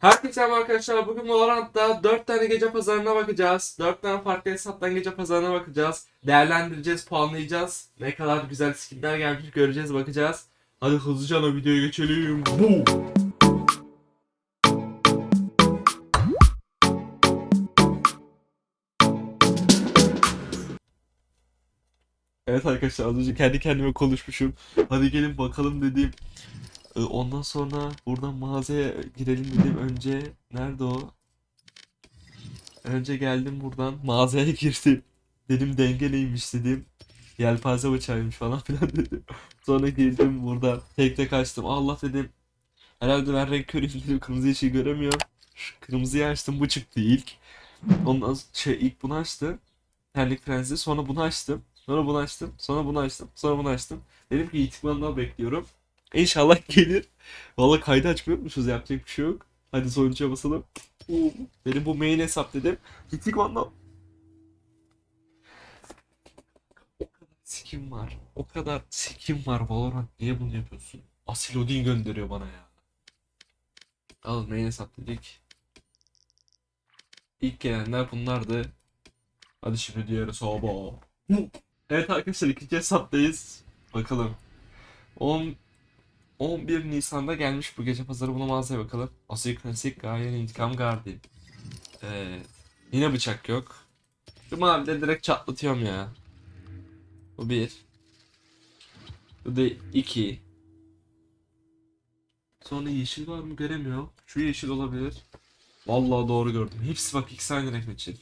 Herkese merhaba arkadaşlar. Bugün Valorant'ta 4 tane gece pazarına bakacağız. 4 tane farklı hesaptan gece pazarına bakacağız. Değerlendireceğiz, puanlayacağız. Ne kadar güzel skinler gelmiş göreceğiz, bakacağız. Hadi hızlıca o videoya geçelim. Bu. Evet arkadaşlar az önce kendi kendime konuşmuşum. Hadi gelin bakalım dediğim. Ee, Ondan sonra buradan mağazaya girelim dedim. Önce nerede o? Önce geldim buradan mağazaya girdim. Dedim denge neymiş dedim. Yelpaze bıçağıymış falan filan dedim. Sonra girdim buradan. Tek tek açtım. Allah dedim. Herhalde ben renk körüyüm dedim. Kırmızı yeşil göremiyorum. Kırmızıyı açtım. Bu çıktı ilk. Ondan şey ilk bunu açtım. Terlik frenzi. Sonra bunu açtım. Sonra bunu açtım. Sonra bunu açtım. Sonra bunu açtım. Dedim ki ihtimalini bekliyorum. İnşallah gelir. Valla kaydı açmıyor musunuz? Yapacak bir şey yok. Hadi sonuca basalım. Benim bu main hesap dedim. Gittik valla. O kadar sikim var. O kadar sikim var Valorant. Niye bunu yapıyorsun? Asil Odin gönderiyor bana ya. Al main hesap dedik. İlk gelenler bunlardı. Hadi şimdi diğer hesaba. Evet arkadaşlar ikinci hesaptayız. Bakalım. 10 11 Nisan'da gelmiş bu gece pazarı buna mağazaya bakalım. Asil Klasik Gayen İntikam Guardian. Evet. Yine bıçak yok. Şu mavileri direkt çatlatıyorum ya. Bu bir. Bu da iki. Sonra yeşil var mı göremiyorum. Şu yeşil olabilir. Vallahi doğru gördüm. Hepsi bak ikisi aynı renk için.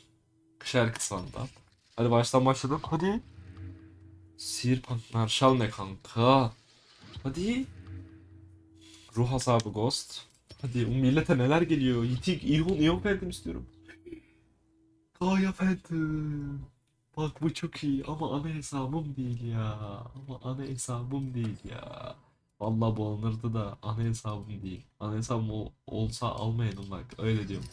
Kış vanda. Hadi baştan başladım. Hadi. Sirpank Marshall ne kanka? Hadi. Ruh hasabı Ghost. Hadi o millete neler geliyor. Yitik, İhon, İhon Phantom istiyorum. Gaia Phantom. Bak bu çok iyi ama ana hesabım değil ya. Ama ana hesabım değil ya. Vallahi bu alınırdı da ana hesabım değil. Ana hesabım ol- olsa almayalım bak öyle diyorum.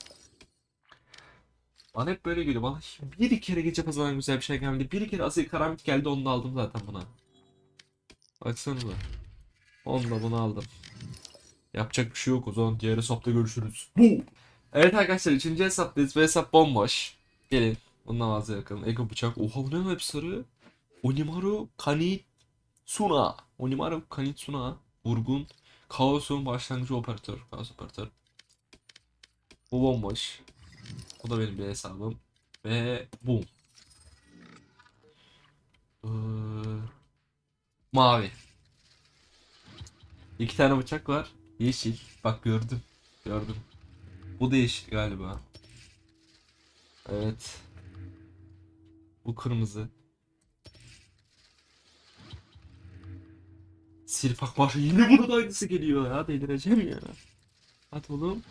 Bana hep böyle geliyor. Bana bir kere gece pazarından güzel bir şey geldi. Bir kere asil karamit geldi onu da aldım zaten buna. Baksanıza. Onu da bunu aldım. Yapacak bir şey yok o zaman diğer hesapta görüşürüz. Bu. Evet arkadaşlar üçüncü hesaptayız. Bu hesap bomboş. Gelin. Mağazaya bakalım. Ego bıçak. Oha bu ne lan hep sarı? Onimaru Kanitsuna. Onimaru Kanitsuna. Vurgun. Kaos'un başlangıcı operatör. Kaos operatör. Bu bomboş. Bu da benim bir hesabım. Ve bum. Ee, mavi. İki tane bıçak var. Yeşil. Bak gördüm. Gördüm. Bu da yeşil galiba. Evet. Bu kırmızı. Sirpak var. Yine bunun aynısı geliyor ya. Delireceğim ya. Hadi oğlum.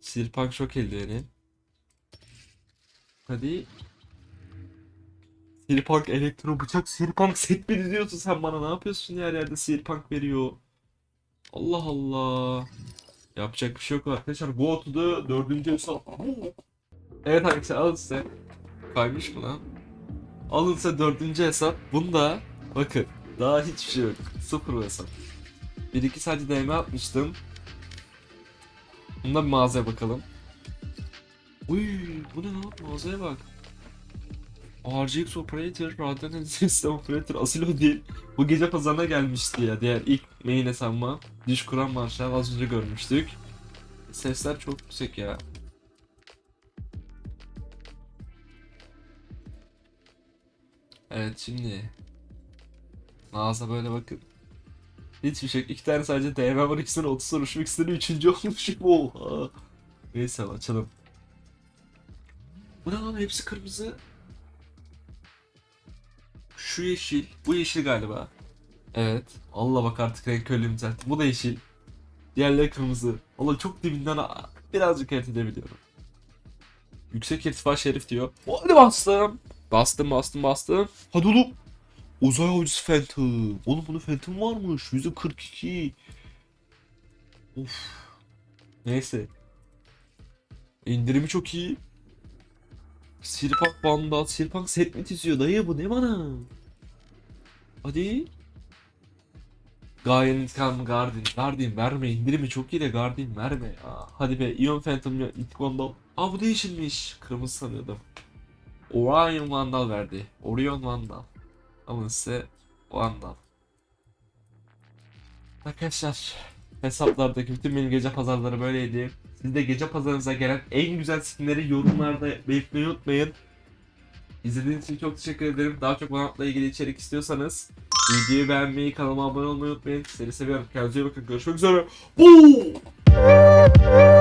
Sirpak şok eldiveni. Hadi. Sirpak elektro bıçak Sirpak set mi diyorsun sen bana ne yapıyorsun ya her yerde Sirpak veriyor. Allah Allah. Yapacak bir şey yok arkadaşlar. Bu otuda dördüncü hesap. Evet arkadaşlar alın size. Kaymış mı lan? Alın size dördüncü hesap. Bunda bakın daha hiçbir şey yok. Sıfır hesap. Bir iki sadece DM atmıştım. Bunda bir mağazaya bakalım. Uy bu ne lan mağazaya bak. RGX Operator, Radeon System Operator, Asilo değil. Bu gece pazarına gelmişti ya diğer ilk main hesabıma. Diş kuran marşal az önce görmüştük. Sesler çok yüksek ya. Evet şimdi. Mağaza böyle bakın. Hiçbir şey. İki tane sadece DM var. İkisinin 30 soruşum. İkisinin 3. olmuşum. Oha. Neyse açalım. Bu ne lan? Hepsi kırmızı. Şu yeşil. Bu yeşil galiba. Evet. Allah bak artık renk körlüğümü düzelttim. Bu da yeşil. Diğerleri kırmızı. Allah çok dibinden birazcık hareket edebiliyorum. Yüksek irtifa şerif diyor. Hadi bastım. Bastım bastım bastım. Hadi oğlum. Uzay avcısı Phantom. Oğlum bunun Phantom varmış. %42. Of. Neyse. İndirimi çok iyi. Sirpak Vandal. Sirpak set mi çiziyor? Dayı bu ne bana? Hadi. Gaye'nin intikamı Guardian. Guardian verme indirimi çok iyi de Guardian verme ya. Hadi be Ion Phantom ya ilk Vandal. Aa bu değişilmiş. Kırmızı sanıyordum. Orion Vandal verdi. Orion Vandal. Alın size Vandal. Arkadaşlar hesaplardaki bütün benim gece pazarları böyleydi. Siz de gece pazarınıza gelen en güzel skinleri yorumlarda belirtmeyi unutmayın. İzlediğiniz için çok teşekkür ederim. Daha çok Valorant'la ilgili içerik istiyorsanız videoyu beğenmeyi, kanalıma abone olmayı unutmayın. Sizleri seviyorum. Kendinize iyi bakın. Görüşmek üzere. Boo!